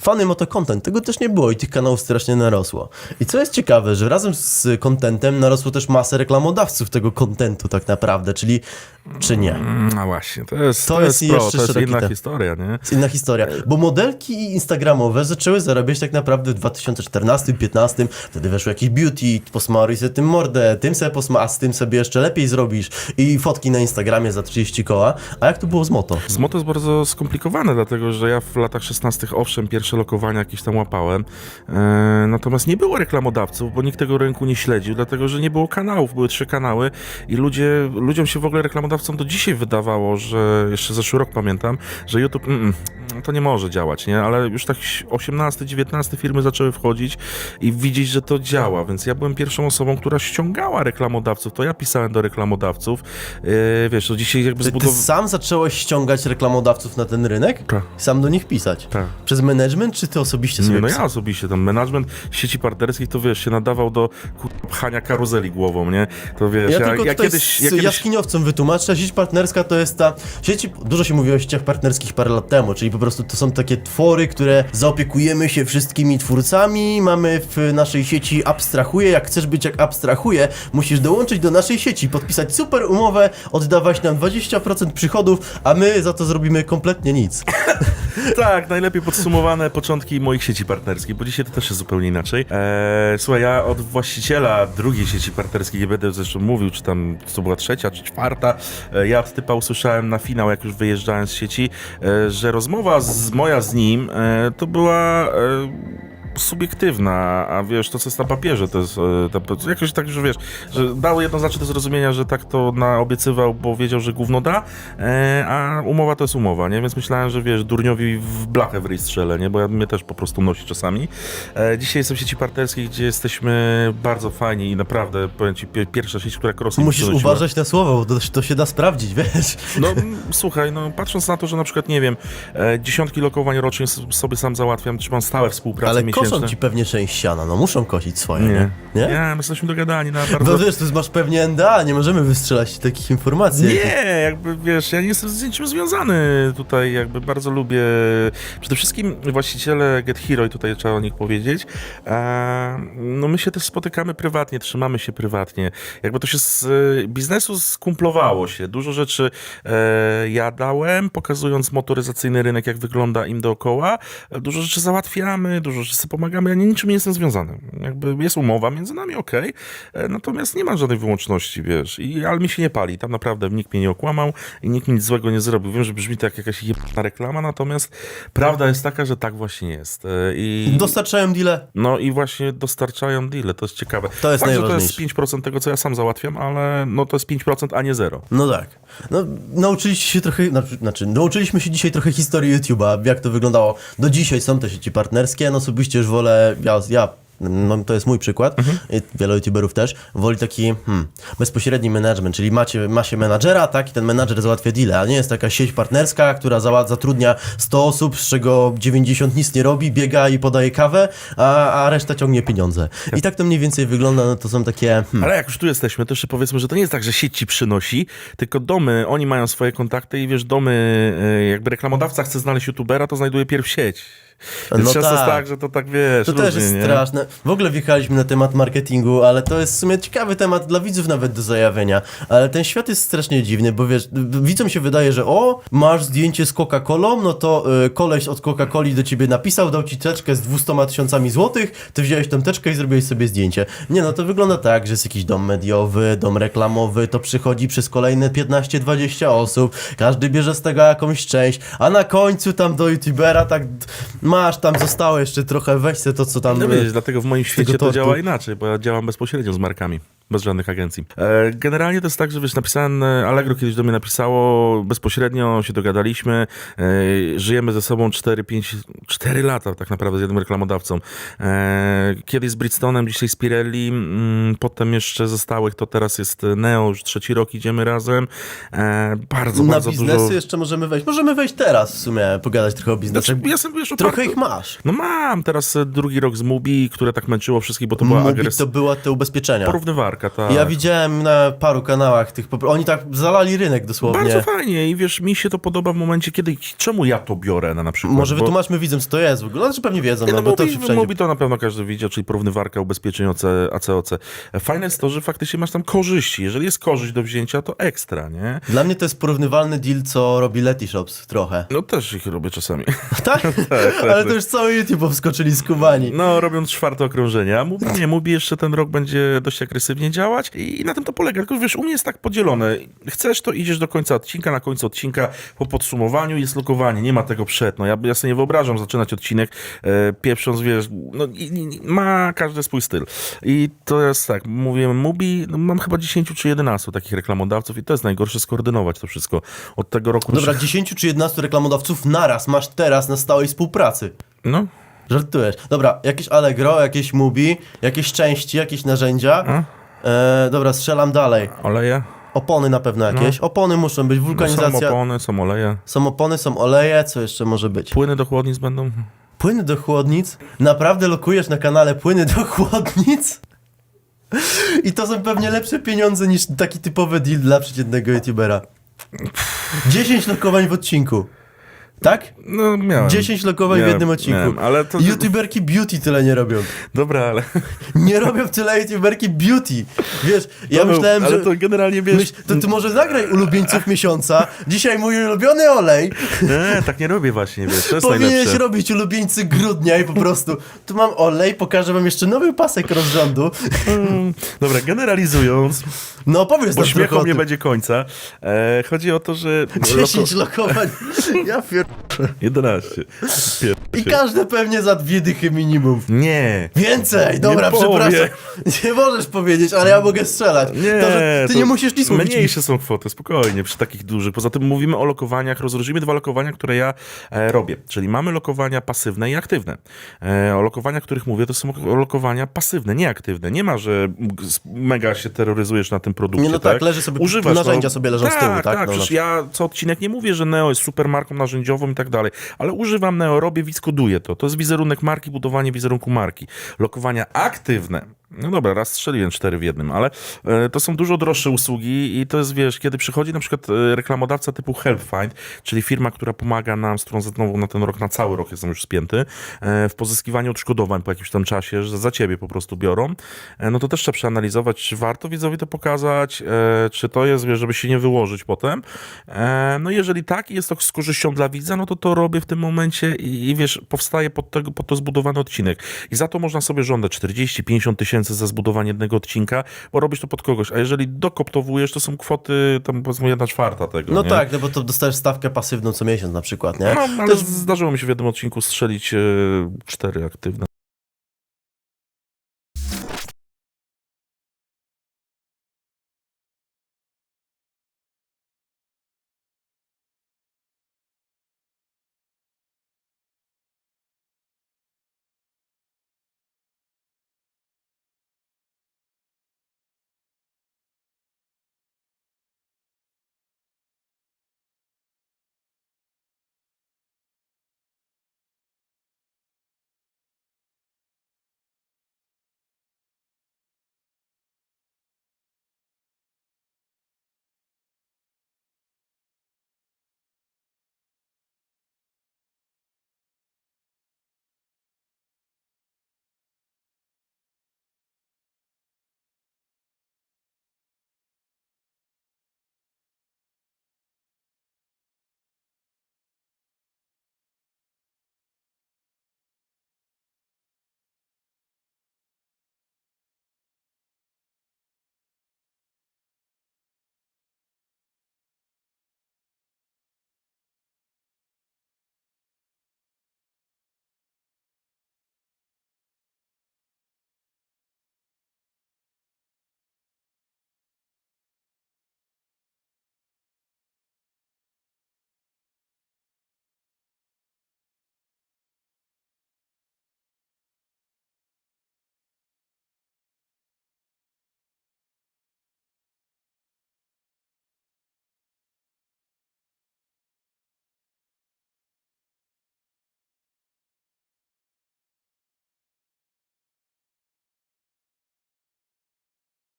Fany motocontent, tego też nie było i tych kanałów strasznie narosło. I co jest ciekawe, że razem z contentem narosło też masę reklamodawców tego contentu tak naprawdę, czyli czy nie? No właśnie, to jest, To to jest jest, pro, jeszcze to jest inna te- historia, nie? jest inna historia, bo modelki instagramowe zaczęły zarabiać tak naprawdę w 2014-2015, wtedy weszło jakieś beauty, posmaruj sobie tym mordę, tym sobie posma, a z tym sobie jeszcze lepiej zrobisz i fotki na Instagramie za 30 koła, a jak to było z moto? Z moto jest bardzo skomplikowane, dlatego że ja w latach 16 owszem pierwsze lokowania jakieś tam łapałem, e, natomiast nie było reklamodawców, bo nikt tego rynku nie śledził, dlatego że nie było kanałów, były trzy kanały i ludzie, ludziom się w ogóle reklamodawcom do dzisiaj wydawało, że jeszcze zeszły rok pamiętam, że YouTube mm, mm, to nie może działać, nie? Ale już tak 18-19 firmy zaczęły wchodzić i widzieć, że to działa, więc ja byłem pierwszą osobą, która ściągała reklamodawców, to ja pisałem do reklamodawców, e, wiesz, to dzisiaj jakby Ty, ty sam zacząłeś ściągać reklamodawców na ten rynek? Tak. Sam do nich pisać? Tak. Przez management, czy ty osobiście sobie Nie, no ja osobiście, tam management sieci partnerskich, to wiesz, się nadawał do pchania karuzeli głową, nie? To wiesz, Ja, ja, tylko ja kiedyś... z Ja kiedyś... jaskiniowcom wytłumaczę, sieć partnerska to jest ta sieć, dużo się mówiło o sieciach partnerskich parę lat temu, czyli po prostu to są takie twory, które zaopiekujemy się wszystkimi twórcami, mamy w naszej sieci abstrahuje, jak chcesz być jak abstrahuje, musisz dołączyć do naszej sieci, podpisać super umowę, oddawać nam 20% przychodów, a my za to zrobimy kompletnie nic. Tak, najlepiej podsumowane początki moich sieci partnerskich, bo dzisiaj to też jest zupełnie inaczej. Eee, słuchaj, ja od właściciela drugiej sieci partnerskiej, nie będę zresztą mówił, czy tam to była trzecia, czy czwarta, e, ja od typa usłyszałem na finał, jak już wyjeżdżałem z sieci, e, że rozmowa z, moja z nim e, to była... E, subiektywna, a wiesz, to co jest na papierze, to jest e, to, jakoś tak, że wiesz, że dał jednoznacznie do zrozumienia, że tak to naobiecywał, bo wiedział, że gówno da, e, a umowa to jest umowa, nie? Więc myślałem, że wiesz, durniowi w blachę w ryj strzelę, nie? Bo ja, mnie też po prostu nosi czasami. E, dzisiaj jestem w sieci partnerskiej, gdzie jesteśmy bardzo fajni i naprawdę, powiem ci, pi- pierwsza sieć, która krosy Musisz uważać na słowo, bo to, to się da sprawdzić, wiesz. no słuchaj, no patrząc na to, że na przykład, nie wiem, e, dziesiątki lokowań rocznie sobie sam załatwiam, trzymam stałe współprace Ale. Koszą ci pewnie część siana, no muszą kosić swoje, nie? Nie. Nie? Nie, my jesteśmy dogadani na bardzo... No wiesz, to masz pewnie NDA, nie możemy wystrzelać takich informacji. Nie, jakby wiesz, ja nie jestem z niczym związany tutaj, jakby bardzo lubię. Przede wszystkim właściciele Get Hero, i tutaj trzeba o nich powiedzieć. E, no my się też spotykamy prywatnie, trzymamy się prywatnie. Jakby to się z biznesu skumplowało się. Dużo rzeczy e, ja dałem, pokazując motoryzacyjny rynek, jak wygląda im dookoła. Dużo rzeczy załatwiamy, dużo rzeczy pomagamy. Ja nie, niczym nie jestem związany. Jakby jest umowa między nami, okej. E, Natomiast nie ma żadnej wyłączności, wiesz. I, ale mi się nie pali. Tam naprawdę nikt mnie nie okłamał i nikt mi nic złego nie zrobił. Wiem, że brzmi to jak jakaś jebana reklama, natomiast prawda jest taka, że tak właśnie jest. E, I, Dostarczałem deale. no i właśnie dostarczają deale, to jest ciekawe. To jest Fakt, że to najważniejsze. jest 5% tego, co ja sam załatwiam, ale no to jest 5%, a nie zero. No tak. No, nauczyliście się trochę, znaczy- znaczy, nauczyliśmy się dzisiaj trochę historii YouTube'a, jak to wyglądało. Do dzisiaj są te sieci partnerskie, no osobiście już wolę, ja, ja no, to jest mój przykład, i wielu youtuberów też, woli taki hmm, bezpośredni management, czyli macie, ma się menadżera, tak, i ten menadżer załatwia deal, a nie jest taka sieć partnerska, która za, zatrudnia 100 osób, z czego 90 nic nie robi, biega i podaje kawę, a, a reszta ciągnie pieniądze. I tak to mniej więcej wygląda, no to są takie, hmm, Ale jak już tu jesteśmy, to jeszcze powiedzmy, że to nie jest tak, że sieć ci przynosi, tylko domy, oni mają swoje kontakty i wiesz, domy, e, jakby reklamodawca chce znaleźć youtubera, to znajduje pierw sieć. Więc No jest tak. tak, że to tak wiesz, To też różnie, jest nie? straszne. W ogóle wjechaliśmy na temat marketingu, ale to jest w sumie ciekawy temat dla widzów nawet do zajawienia. Ale ten świat jest strasznie dziwny, bo wiesz, widzom się wydaje, że o, masz zdjęcie z Coca-Colą, no to y, koleś od Coca-Coli do ciebie napisał, dał ci teczkę z 200 tysiącami złotych, ty wziąłeś tą teczkę i zrobiłeś sobie zdjęcie. Nie, no to wygląda tak, że jest jakiś dom mediowy, dom reklamowy, to przychodzi przez kolejne 15-20 osób, każdy bierze z tego jakąś część, a na końcu tam do youtubera tak masz, tam zostało jeszcze trochę, weź se to, co tam... No y, wiesz, dlatego w moim świecie to tortu. działa inaczej, bo ja działam bezpośrednio z markami. Bez żadnych agencji. E, generalnie to jest tak, że wiesz, napisałem, e, Allegro kiedyś do mnie napisało, bezpośrednio się dogadaliśmy, e, żyjemy ze sobą 4, 5, 4 lata tak naprawdę z jednym reklamodawcą. Kiedyś z Bridgestone'em, dzisiaj z Pirelli, mm, potem jeszcze ze stałych to teraz jest Neo, już trzeci rok idziemy razem. Bardzo, na bardzo biznesy dużo... jeszcze możemy wejść. Możemy wejść teraz w sumie, pogadać trochę o biznesie. Znaczy, ja jestem, wiesz, Trochę ich masz. No mam teraz drugi rok z Mubi, które tak męczyło wszystkich, bo to była agresja. to była te ubezpieczenia. Porównywarka. Warka, tak. Ja widziałem na paru kanałach tych, oni tak zalali rynek dosłownie. Bardzo fajnie i wiesz, mi się to podoba w momencie, kiedy, czemu ja to biorę na, na przykład? Może Bo- wytłumaczmy widzom, co to jest w ogóle. Znaczy pewnie wiedzą, no, no, bo to się wszędzie... mówi to na pewno każdy widział, czyli porównywarka ubezpieczeń OC, ACOC. Fajne jest to, że faktycznie masz tam korzyści. Jeżeli jest korzyść do wzięcia, to ekstra, nie? Dla mnie to jest porównywalny deal, co robi Letyshops trochę. No też ich robię czasami. Tak? Ale to już cały YouTube wskoczyli skubani. No, robiąc czwarte okrążenie. A mówi, nie, mówi jeszcze ten rok będzie dość agresywnie działać i na tym to polega. Tylko wiesz, u mnie jest tak podzielone. Chcesz, to idziesz do końca odcinka, na końcu odcinka po podsumowaniu jest lokowanie, nie ma tego przed. No, ja, ja sobie nie wyobrażam zaczynać odcinek e, pieprząc, wiesz, no i, i, ma każdy swój styl. I to jest tak, mówię, Mubi, no, mam chyba 10 czy 11 takich reklamodawców i to jest najgorsze skoordynować to wszystko. Od tego roku... Dobra, 10 czy 11 reklamodawców naraz masz teraz na stałej współpracy. No, Żartujesz. Dobra, jakieś Allegro, jakieś Mubi, jakieś części, jakieś narzędzia. E, dobra, strzelam dalej. oleje. Opony na pewno jakieś. Opony muszą być, No, są wulkanizacja. opony, są oleje. Są opony, są oleje, co jeszcze może być? Płyny do chłodnic będą? Płyny do chłodnic? Naprawdę lokujesz na kanale płyny do chłodnic? I to są pewnie lepsze pieniądze niż taki typowy deal dla przeciętnego youtubera. 10 lokowań w odcinku. Tak? No, miałem. 10 lokowań w Miałem, jednym odcinku. miałem, ale to... YouTuberki beauty tyle nie robią. Dobra, ale... Nie robią tyle youtuberki beauty. Wiesz, ja No, myślałem, ale że... to generalnie wiesz... Myśl, to ty może zagraj ulubieńców miesiąca. Dzisiaj mój ulubiony olej. Nie, tak nie robię właśnie, wiesz, to jest Powinieneś najlepsze. robić ulubieńcy grudnia i po prostu tu mam olej, pokażę wam jeszcze nowy pasek rozrządu. Mm, Dobra, generalizując, No powiedz bo o nie będzie końca, e, chodzi o to, że... 10 lokowań. Ja pier... 11. Pier... I każde pewnie za dwie dychy minimum. Nie. Więcej! Dobra, przepraszam. powiem. Nie możesz powiedzieć, ale ja mogę strzelać. Nie, to, że ty to nie musisz nic mówić. Mniejsze są kwoty, spokojnie, przy takich dużych. Poza tym mówimy o lokowaniach, rozróżnimy dwa lokowania, które ja e, robię. Czyli mamy lokowania pasywne i aktywne. E, o lokowaniach, których mówię, to są lokowania pasywne, nie aktywne. Nie ma, że mega się terroryzujesz na tym produkcie. Nie, no tak, leży sobie- Używasz, narzędzia sobie leżą z tyłu, tak? Tak, No, przecież na ja co odcinek nie mówię, że Neo jest super marką narzędziową i tak dalej, ale używam Neo, robię, wiskoduję to. To jest wizerunek marki, budowanie wizerunku marki. Lokowania aktywne. No dobra, raz strzeliłem cztery w jednym, ale e, to są dużo droższe usługi i to jest, wiesz, kiedy przychodzi na przykład e, reklamodawca typu HelpFind, czyli firma, która pomaga nam, z którą znowu na ten rok, na cały rok jestem już spięty, e, w pozyskiwaniu odszkodowań po jakimś tam czasie, że za ciebie po prostu biorą, no to też trzeba przeanalizować, czy warto widzowi to pokazać, czy to jest, wiesz, żeby się nie wyłożyć potem. No jeżeli tak i jest to z korzyścią dla widza, no to to robię w tym momencie i, i wiesz, powstaje pod, tego, pod to zbudowany odcinek. I za to można sobie żądać 40-50 tysięcy za zbudowanie jednego odcinka, bo robisz to pod kogoś. A jeżeli dokoptowujesz, to są kwoty tam powiedzmy jedna czwarta tego. No nie? tak, no bo to dostajesz stawkę pasywną co miesiąc na przykład, nie? No, ale zdarzyło mi się w jednym odcinku strzelić e, cztery aktywne.